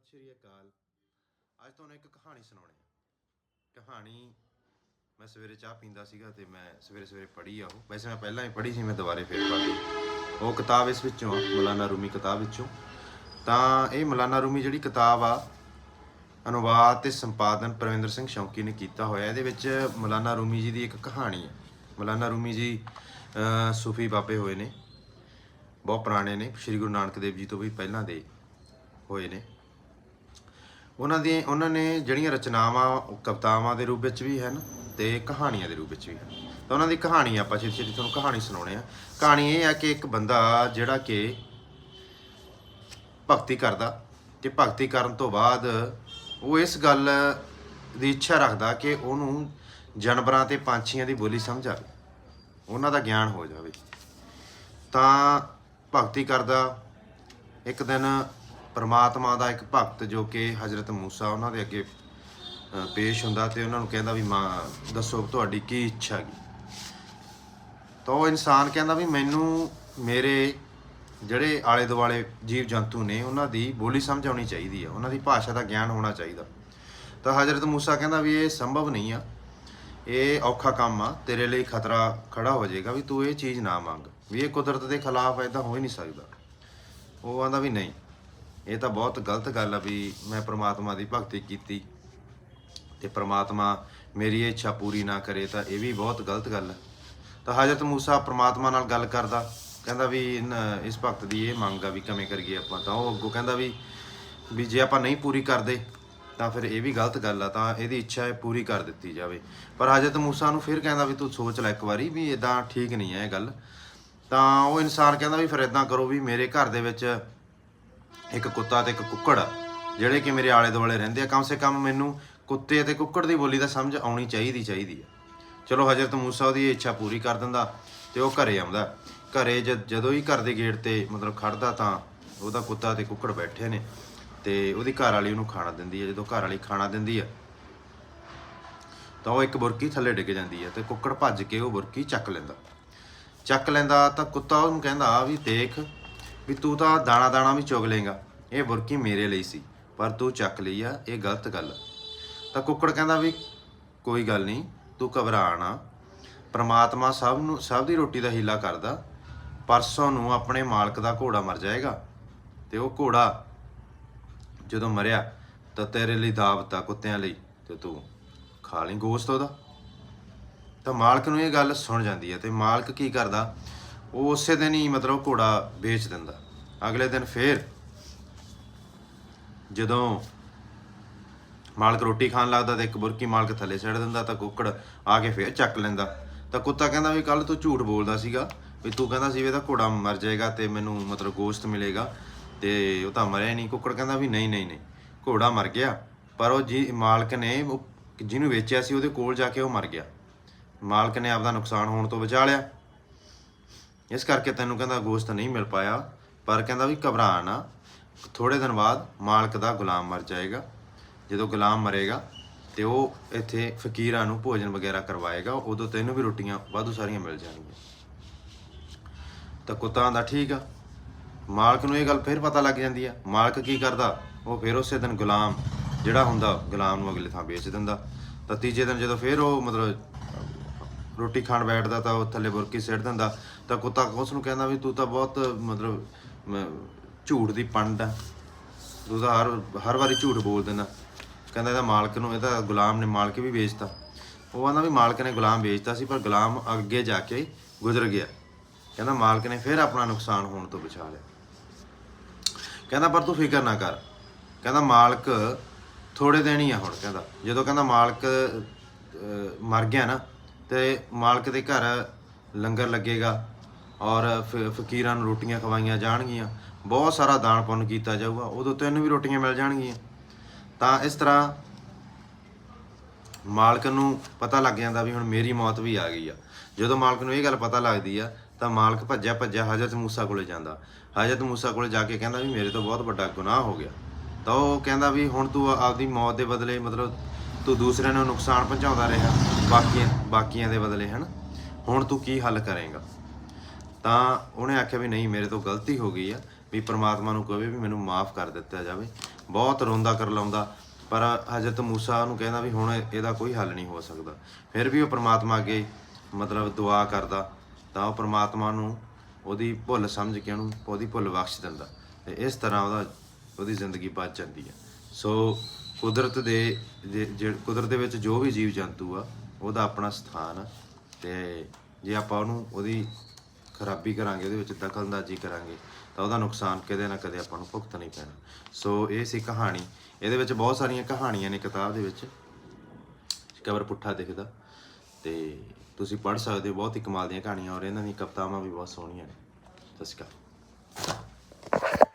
ਸਤਿ ਸ਼੍ਰੀ ਅਕਾਲ। ਅੱਜ ਤੁਹਾਨੂੰ ਇੱਕ ਕਹਾਣੀ ਸੁਣਾਉਣੀ ਹੈ ਕਹਾਣੀ ਮੈਂ ਸਵੇਰੇ ਚਾਹ ਪੀਂਦਾ ਸੀਗਾ ਤੇ ਮੈਂ ਸਵੇਰੇ ਸਵੇਰੇ ਪੜ੍ਹੀ ਆ ਉਹ। ਵੈਸੇ ਮੈਂ ਪਹਿਲਾਂ ਹੀ ਪੜ੍ਹੀ ਸੀ, ਮੈਂ ਦੁਬਾਰੇ ਫੇਰ ਪੜ੍ਹ ਲਈ। ਉਹ ਕਿਤਾਬ ਇਸ ਵਿੱਚੋਂ ਮੌਲਾਨਾ ਰੂਮੀ ਕਿਤਾਬ ਵਿੱਚੋਂ। ਤਾਂ ਇਹ ਮੌਲਾਨਾ ਰੂਮੀ ਜਿਹੜੀ ਕਿਤਾਬ ਆ, ਅਨੁਵਾਦ ਤੇ ਸੰਪਾਦਨ ਪ੍ਰਵਿੰਦਰ ਸਿੰਘ ਸ਼ੌਂਕੀ ਨੇ ਕੀਤਾ ਹੋਇਆ। ਇਹਦੇ ਵਿੱਚ ਮੌਲਾਨਾ ਰੂਮੀ ਜੀ ਦੀ ਇੱਕ ਕਹਾਣੀ ਹੈ ਮੌਲਾਨਾ ਰੂਮੀ ਜੀ ਸੂਫੀ ਬਾਬੇ ਹੋਏ ਨੇ। ਬਹੁਤ ਪੁਰਾਣੇ ਨੇ। ਸ੍ਰੀ ਗੁਰੂ ਨਾਨਕ ਦੇਵ ਜੀ ਤੋਂ ਵੀ ਪਹਿਲਾਂ ਦੇ ਹੋਏ ਨੇ। ਉਹਨਾਂ ਦੀ ਉਹਨਾਂ ਨੇ ਜਿਹੜੀਆਂ ਰਚਨਾਵਾਂ, ਕਵਿਤਾਵਾਂ ਦੇ ਰੂਪ ਵਿੱਚ ਵੀ ਹਨ ਤੇ ਕਹਾਣੀਆਂ ਦੇ ਰੂਪ ਵਿੱਚ ਵੀ ਹਨ। ਤਾਂ ਉਹਨਾਂ ਦੀ ਕਹਾਣੀ ਆਪਾਂ ਛੇਤੀ ਛੇਤੀ ਤੁਹਾਨੂੰ ਕਹਾਣੀ ਸੁਣਾਉਣੇ ਆ। ਕਹਾਣੀ ਇਹ ਆ ਕਿ ਇੱਕ ਬੰਦਾ ਜਿਹੜਾ ਕਿ ਭਗਤੀ ਕਰਦਾ ਤੇ ਭਗਤੀ ਕਰਨ ਤੋਂ ਬਾਅਦ ਉਹ ਇਸ ਗੱਲ ਦੀ ਇੱਛਾ ਰੱਖਦਾ ਕਿ ਉਹਨੂੰ ਜਾਨਵਰਾਂ ਤੇ ਪੰਛੀਆਂ ਦੀ ਬੋਲੀ ਸਮਝ ਆਵੇ। ਉਹਨਾਂ ਦਾ ਗਿਆਨ ਹੋ ਜਾਵੇ। ਤਾਂ ਭਗਤੀ ਕਰਦਾ। ਇੱਕ ਦਿਨ ਪਰਮਾਤਮਾ ਦਾ ਇੱਕ ਭਗਤ ਜੋ ਕਿ ਹਜ਼ਰਤ ਮੂਸਾ ਉਹਨਾਂ ਦੇ ਅੱਗੇ ਪੇਸ਼ ਹੁੰਦਾ ਤੇ ਉਹਨਾਂ ਨੂੰ ਕਹਿੰਦਾ ਵੀ ਮਾਂ, ਦੱਸੋ ਤੁਹਾਡੀ ਕੀ ਇੱਛਾ ਹੈਗੀ? ਤਾਂ ਉਹ ਇਨਸਾਨ ਕਹਿੰਦਾ ਵੀ ਮੈਨੂੰ ਮੇਰੇ ਜਿਹੜੇ ਆਲੇ ਦੁਆਲੇ ਜੀਵ ਜੰਤੂ ਨੇ, ਉਹਨਾਂ ਦੀ ਬੋਲੀ ਸਮਝ ਆਉਣੀ ਚਾਹੀਦੀ ਆ, ਉਹਨਾਂ ਦੀ ਭਾਸ਼ਾ ਦਾ ਗਿਆਨ ਹੋਣਾ ਚਾਹੀਦਾ। ਤਾਂ ਹਜ਼ਰਤ ਮੂਸਾ ਕਹਿੰਦਾ ਵੀ ਇਹ ਸੰਭਵ ਨਹੀਂ ਆ, ਇਹ ਔਖਾ ਕੰਮ ਆ, ਤੇਰੇ ਲਈ ਖਤਰਾ ਖੜਾ ਹੋ ਜਾਏਗਾ ਵੀ ਤੂੰ ਇਹ ਚੀਜ਼ ਨਾ ਮੰਗ, ਵੀ ਇਹ ਕੁਦਰਤ ਦੇ ਖਿਲਾਫ ਐਦਾਂ ਹੋ ਹੀ ਨਹੀਂ ਸਕਦਾ। ਉਹ ਆਂਦਾ ਵੀ ਨਹੀਂ। ਇਹ ਤਾਂ ਬਹੁਤ ਗਲਤ ਗੱਲ ਆ ਵੀ ਮੈਂ ਪ੍ਰਮਾਤਮਾ ਦੀ ਭਗਤੀ ਕੀਤੀ ਤੇ ਪ੍ਰਮਾਤਮਾ ਮੇਰੀ ਇਹ ਇੱਛਾ ਪੂਰੀ ਨਾ ਕਰੇ ਤਾਂ ਇਹ ਵੀ ਬਹੁਤ ਗਲਤ ਗੱਲ ਹੈ ਤਾਂ ਹਜ਼ਰਤ ਮੂਸਾ ਪ੍ਰਮਾਤਮਾ ਨਾਲ ਗੱਲ ਕਰਦਾ, ਕਹਿੰਦਾ ਵੀ ਇਨ- ਇਸ ਭਗਤ ਦੀ ਇਹ ਮੰਗ ਆ ਵੀ ਕਿਵੇਂ ਕਰੀਏ ਆਪਾਂ। ਤਾਂ ਉਹ ਅੱਗੋਂ ਕਹਿੰਦਾ ਵੀ ਵੀ ਜੇ ਆਪਾਂ ਨਹੀਂ ਪੂਰੀ ਕਰਦੇ, ਤਾਂ ਫਿਰ ਇਹ ਵੀ ਗਲਤ ਗੱਲ ਆ, ਤਾਂ ਇਹਦੀ ਇੱਛਾ ਹੈ ਪੂਰੀ ਕਰ ਦਿੱਤੀ ਜਾਵੇ। ਪਰ ਹਜ਼ਰਤ ਮੂਸਾ ਨੂੰ ਫਿਰ ਕਹਿੰਦਾ ਵੀ ਤੂੰ ਸੋਚ ਲੈ ਇੱਕ ਵਾਰੀ ਵੀ ਇਦਾਂ ਠੀਕ ਨਹੀਂ ਹੈ ਇਹ ਗੱਲ। ਤਾਂ ਉਹ ਇਨਸਾਨ ਕਹਿੰਦਾ ਵੀ ਫਿਰ ਇਦਾਂ ਕਰੋ ਵੀ ਮੇਰੇ ਘਰ ਦੇ ਵਿੱਚ ਇੱਕ ਕੁੱਤਾ ਤੇ ਇੱਕ ਕੁੱਕੜ ਆ, ਜਿਹੜੇ ਕਿ ਮੇਰੇ ਆਲੇ ਦੁਆਲੇ ਰਹਿੰਦੇ ਆ ਕਮ ਸੇ ਕਮ ਮੈਨੂੰ ਕੁੱਤੇ ਅਤੇ ਕੁੱਕੜ ਦੀ ਬੋਲੀ ਤਾਂ ਸਮਝ ਆਉਣੀ ਚਾਹੀਦੀ ਚਾਹੀਦੀ ਆ। ਚਲੋ ਹਜ਼ਰਤ ਮੂਸਾ ਉਹਦੀ ਇੱਛਾ ਪੂਰੀ ਕਰ ਦਿੰਦਾ ਤੇ ਉਹ ਘਰੇ ਆਉਂਦਾ। ਘਰੇ ਜਦ- ਜਦੋਂ ਹੀ ਘਰ ਦੇ ਗੇਟ ਤੇ ਮਤਲਬ ਖੜਦਾ ਤਾਂ ਉਹਦਾ ਕੁੱਤਾ ਤੇ ਕੁੱਕੜ ਬੈਠੇ ਨੇ ਤੇ ਉਹਦੀ ਘਰ ਵਾਲੀ ਉਹਨੂੰ ਖਾਣਾ ਦਿੰਦੀ ਹੈ ਜਦੋਂ ਘਰ ਵਾਲੀ ਖਾਣਾ ਦਿੰਦੀ ਆ ਤਾਂ ਉਹ ਇੱਕ ਬੁਰਕੀ ਥੱਲੇ ਡਿੱਗ ਜਾਂਦੀ ਹੈ ਤੇ ਕੁੱਕੜ ਭੱਜ ਕੇ ਉਹ ਬੁਰਕੀ ਚੱਕ ਲੈਂਦਾ। ਚੱਕ ਲੈਂਦਾ ਤਾਂ ਕੁੱਤਾ ਉਹਨੂੰ ਕਹਿੰਦਾ ਵੀ ਦੇਖ ਵੀ ਤੂੰ ਤਾਂ ਦਾਣਾ ਦਾਣਾ ਵੀ ਚੁਗ ਲੇਗਾ ਇਹ ਬੁਰਕੀ ਮੇਰੇ ਲਈ ਸੀ, ਪਰ ਤੂੰ ਚੱਕ ਲਈ ਆ, ਇਹ ਗਲਤ ਗੱਲ ਤਾਂ ਕੁੱਕੜ ਕਹਿੰਦਾ ਵੀ, ਕੋਈ ਗੱਲ ਨਹੀਂ, ਤੂੰ ਘਬਰਾ ਨਾ ਪ੍ਰਮਾਤਮਾ ਸਭ ਨੂੰ, ਸਭ ਦੀ ਰੋਟੀ ਦਾ ਹੀਲਾ ਕਰਦਾ। ਪਰਸੋਂ ਨੂੰ ਆਪਣੇ ਮਾਲਕ ਦਾ ਘੋੜਾ ਮਰ ਜਾਏਗਾ, ਤੇ ਉਹ ਘੋੜਾ ਜਦੋਂ ਮਰਿਆ, ਤਾਂ ਤੇਰੇ ਲਈ ਦਾਵਤਾ ਕੁੱਤਿਆਂ ਲਈ, ਤੇ ਤੂੰ ਖਾ ਲਈ ਗੋਸ਼ਤ ਉਹਦਾ। ਤਾਂ ਮਾਲਕ ਨੂੰ ਇਹ ਗੱਲ ਸੁਣ ਜਾਂਦੀ ਹੈ ਤੇ ਮਾਲਕ ਕੀ ਕਰਦਾ ਉਹ ਉਸੇ ਦਿਨ ਹੀ ਮਤਲਬ ਘੋੜਾ ਵੇਚ ਦਿੰਦਾ। ਅਗਲੇ ਦਿਨ ਫੇਰ ਜਦੋਂ ਮਾਲਕ ਰੋਟੀ ਖਾਣ ਲੱਗਦਾ ਤੇ ਇੱਕ ਬੁਰਕੀ ਮਾਲਕ ਥੱਲੇ ਛੱਡ ਦਿੰਦਾ ਤਾਂ ਕੁੱਕੜ ਆ ਕੇ ਫੇਰ ਚੱਕ ਲੈਂਦਾ। ਤਾਂ ਕੁੱਤਾ ਕਹਿੰਦਾ ਵੀ ਕੱਲ ਤੂੰ ਝੂਠ ਬੋਲਦਾ ਸੀਗਾ ਵੀ ਤੂੰ ਕਹਿੰਦਾ ਸੀ ਵੀ ਇਹਦਾ ਘੋੜਾ ਮਰ ਜਾਏਗਾ ਤੇ ਮੈਨੂੰ ਮਤਲਬ ਗੋਸ਼ਤ ਮਿਲੇਗਾ ਤੇ ਉਹ ਤਾਂ ਮਰਿਆ ਨਹੀਂ। ਕੁੱਕੜ ਕਹਿੰਦਾ ਵੀ ਨਹੀਂ ਨਹੀਂ ਨਹੀਂ, ਘੋੜਾ ਮਰ ਗਿਆ। ਪਰ ਉਹ ਜੀ ਮਾਲਕ ਨੇ ਜਿਹਨੂੰ ਵੇਚਿਆ ਸੀ ਉਹਦੇ ਕੋਲ ਜਾ ਕੇ ਉਹ ਮਰ ਗਿਆ। ਮਾਲਕ ਨੇ ਆਪਦਾ ਨੁਕਸਾਨ ਹੋਣ ਤੋਂ ਬਚਾ ਲਿਆ। ਇਸ ਕਰਕੇ ਤੈਨੂੰ ਕਹਿੰਦਾ ਗੋਸ਼ਤ ਨਹੀਂ ਮਿਲ ਪਾਇਆ, ਪਰ ਕਹਿੰਦਾ ਵੀ ਘਬਰਾ ਨਾ। ਥੋੜੇ ਦਿਨ ਬਾਅਦ ਮਾਲਕ ਦਾ ਗੁਲਾਮ ਮਰ ਜਾਏਗਾ। ਜਦੋਂ ਗੁਲਾਮ ਮਰੇਗਾ ਤੇ ਉਹ ਇੱਥੇ ਫਕੀਰਾਂ ਨੂੰ ਭੋਜਨ ਵਗੈਰਾ ਕਰਵਾਏਗਾ, ਉਦੋਂ ਤੈਨੂੰ ਵੀ ਰੋਟੀਆਂ ਵਾਧੂ ਸਾਰੀਆਂ ਮਿਲ ਜਾਣਗੀਆਂ। ਤਾਂ ਕੁੱਤਾ ਦਾ ਠੀਕ ਆ। ਮਾਲਕ ਨੂੰ ਇਹ ਗੱਲ ਫਿਰ ਪਤਾ ਲੱਗ ਜਾਂਦੀ ਆ। ਮਾਲਕ ਕੀ ਕਰਦਾ? ਉਹ ਫਿਰ ਉਸੇ ਦਿਨ ਗੁਲਾਮ ਜਿਹੜਾ ਹੁੰਦਾ, ਗੁਲਾਮ ਨੂੰ ਅਗਲੇ ਥਾਂ ਵੇਚ ਦਿੰਦਾ। ਤਾਂ ਤੀਜੇ ਦਿਨ ਜਦੋਂ ਫਿਰ ਉਹ ਮਤਲਬ ਰੋਟੀ ਖਾਣ ਬੈਠਦਾ ਤਾਂ ਉਹ ਥੱਲੇ ਬੁਰਕੀ ਸਿੱਟ ਦਿੰਦਾ। ਤਾਂ ਕੁੱਤਾ ਉਸ ਨੂੰ ਕਹਿੰਦਾ ਵੀ ਤੂੰ ਤਾਂ ਬਹੁਤ, ਮਤਲਬ ਝੂਠ ਦੀ ਪੰਡ ਆ। ਤੂੰ ਤਾਂ ਹਰ ਹਰ ਵਾਰੀ ਝੂਠ ਬੋਲ ਦਿੰਦਾ। ਕਹਿੰਦਾ ਇਹਦਾ ਮਾਲਕ ਨੂੰ, ਇਹਦਾ ਗੁਲਾਮ ਨੇ ਮਾਲਕ ਵੀ ਵੇਚਤਾ। ਉਹ ਕਹਿੰਦਾ ਵੀ ਮਾਲਕ ਨੇ ਗੁਲਾਮ ਵੇਚਤਾ ਸੀ, ਪਰ ਗੁਲਾਮ ਅੱਗੇ ਜਾ ਕੇ ਗੁਜ਼ਰ ਗਿਆ। ਕਹਿੰਦਾ ਮਾਲਕ ਨੇ ਫਿਰ ਆਪਣਾ ਨੁਕਸਾਨ ਹੋਣ ਤੋਂ ਬਚਾ ਲਿਆ। ਕਹਿੰਦਾ, ਪਰ ਤੂੰ ਫਿਕਰ ਨਾ ਕਰ। ਕਹਿੰਦਾ, ਮਾਲਕ ਥੋੜੇ ਦਿਨ ਹੀ ਆ ਹੁਣ, ਕਹਿੰਦਾ। ਜਦੋਂ ਕਹਿੰਦਾ ਮਾਲਕ ਮਰ ਗਿਆ ਨਾ ਤੇ ਮਾਲਕ ਦੇ ਘਰ ਲੰਗਰ ਲੱਗੇਗਾ ਔਰ ਫ- ਫਕੀਰਾਂ ਨੂੰ ਰੋਟੀਆਂ ਖਵਾਈਆਂ ਜਾਣਗੀਆਂ। ਬਹੁਤ ਸਾਰਾ ਦਾਨ ਪੁੰਨ ਕੀਤਾ ਜਾਊਗਾ। ਉਦੋਂ ਤੈਨੂੰ ਵੀ ਰੋਟੀਆਂ ਮਿਲ ਜਾਣਗੀਆਂ। ਤਾਂ ਇਸ ਤਰ੍ਹਾਂ ਮਾਲਕ ਨੂੰ ਪਤਾ ਲੱਗ ਜਾਂਦਾ ਵੀ ਹੁਣ ਮੇਰੀ ਮੌਤ ਵੀ ਆ ਗਈ ਆ। ਜਦੋਂ ਮਾਲਕ ਨੂੰ ਇਹ ਗੱਲ ਪਤਾ ਲੱਗਦੀ ਆ, ਤਾਂ ਮਾਲਕ ਭੱਜਿਆ ਭੱਜਿਆ ਹਜ਼ਰਤ ਮੂਸਾ ਕੋਲੇ ਜਾਂਦਾ। ਹਜ਼ਰਤ ਮੂਸਾ ਕੋਲੇ ਜਾ ਕੇ ਕਹਿੰਦਾ ਵੀ ਮੇਰੇ ਤੋਂ ਬਹੁਤ ਵੱਡਾ ਗੁਨਾਹ ਹੋ ਗਿਆ। ਤਾਂ ਉਹ ਕਹਿੰਦਾ ਵੀ ਹੁਣ ਤੂੰ ਆਪਦੀ ਮੌਤ ਦੇ ਬਦਲੇ ਮਤਲਬ ਤੂੰ ਦੂਸਰਿਆਂ ਨੂੰ ਨੁਕਸਾਨ ਪਹੁੰਚਾਉਂਦਾ ਰਿਹਾ, ਬਾਕੀਆਂ ਬਾਕੀਆਂ ਦੇ ਬਦਲੇ, ਹਨ? ਹੁਣ ਤੂੰ ਕੀ ਹੱਲ ਕਰੇਗਾ? ਤਾਂ ਉਹਨੇ ਆਖਿਆ ਵੀ ਨਹੀਂ, ਮੇਰੇ ਤੋਂ ਗਲਤੀ ਹੋ ਗਈ ਆ, ਵੀ ਪ੍ਰਮਾਤਮਾ ਨੂੰ ਕਹੇ ਵੀ ਮੈਨੂੰ ਮਾਫ ਕਰ ਦਿੱਤਾ ਜਾਵੇ। ਬਹੁਤ ਰੋਂਦਾ ਕਰ ਲਾਉਂਦਾ ਪਰ ਹਜ਼ਰਤ ਮੂਸਾ ਨੂੰ ਕਹਿੰਦਾ ਵੀ ਹੁਣ ਇਹਦਾ ਕੋਈ ਹੱਲ ਨਹੀਂ ਹੋ ਸਕਦਾ। ਫਿਰ ਵੀ ਉਹ ਪ੍ਰਮਾਤਮਾ ਅੱਗੇ ਮਤਲਬ ਦੁਆ ਕਰਦਾ, ਤਾਂ ਉਹ ਪ੍ਰਮਾਤਮਾ ਨੂੰ ਉਹਦੀ ਭੁੱਲ ਸਮਝ ਕੇ ਉਹਨੂੰ ਉਹਦੀ ਭੁੱਲ ਬਖਸ਼ ਦਿੰਦਾ। ਤੇ ਇਸ ਤਰ੍ਹਾਂ ਉਹਦਾ, ਉਹਦੀ ਜ਼ਿੰਦਗੀ ਬਚ ਜਾਂਦੀ ਹੈ ਸੋ ਕੁਦਰਤ ਦੇ ਜੇ- ਜੇ ਕੁਦਰਤ ਦੇ ਵਿੱਚ ਜੋ ਵੀ ਜੀਵ ਜੰਤੂ ਆ, ਉਹਦਾ ਆਪਣਾ ਸਥਾਨ ਆ। ਤੇ ਜੇ ਆਪਾਂ ਉਹਨੂੰ ਉਹਦੀ ਖਰਾਬੀ ਕਰਾਂਗੇ, ਉਹਦੇ ਵਿੱਚ ਦਖਲਅੰਦਾਜ਼ੀ ਕਰਾਂਗੇ, ਤਾਂ ਉਹਦਾ ਨੁਕਸਾਨ ਕਦੇ ਨਾ ਕਦੇ ਆਪਾਂ ਨੂੰ ਭੁਗਤਣਾ ਹੀ ਪੈਣਾ। ਸੋ ਇਹ ਸੀ ਕਹਾਣੀ। ਇਹਦੇ ਵਿੱਚ ਬਹੁਤ ਸਾਰੀਆਂ ਕਹਾਣੀਆਂ ਨੇ ਕਿਤਾਬ ਦੇ ਵਿੱਚ। ਕਵਰ ਪੁੱਠਾ ਦਿਖਦਾ। ਤੇ ਤੁਸੀਂ ਪੜ੍ਹ ਸਕਦੇ ਹੋ, ਬਹੁਤ ਹੀ ਕਮਾਲ ਦੀਆਂ ਕਹਾਣੀਆਂ, ਔਰ ਇਹਨਾਂ ਦੀਆਂ ਕਵਿਤਾਵਾਂ ਵੀ ਬਹੁਤ ਸੋਹਣੀਆਂ ਨੇ। ਸਤਿ ਸ਼੍ਰੀ ਅਕਾਲ।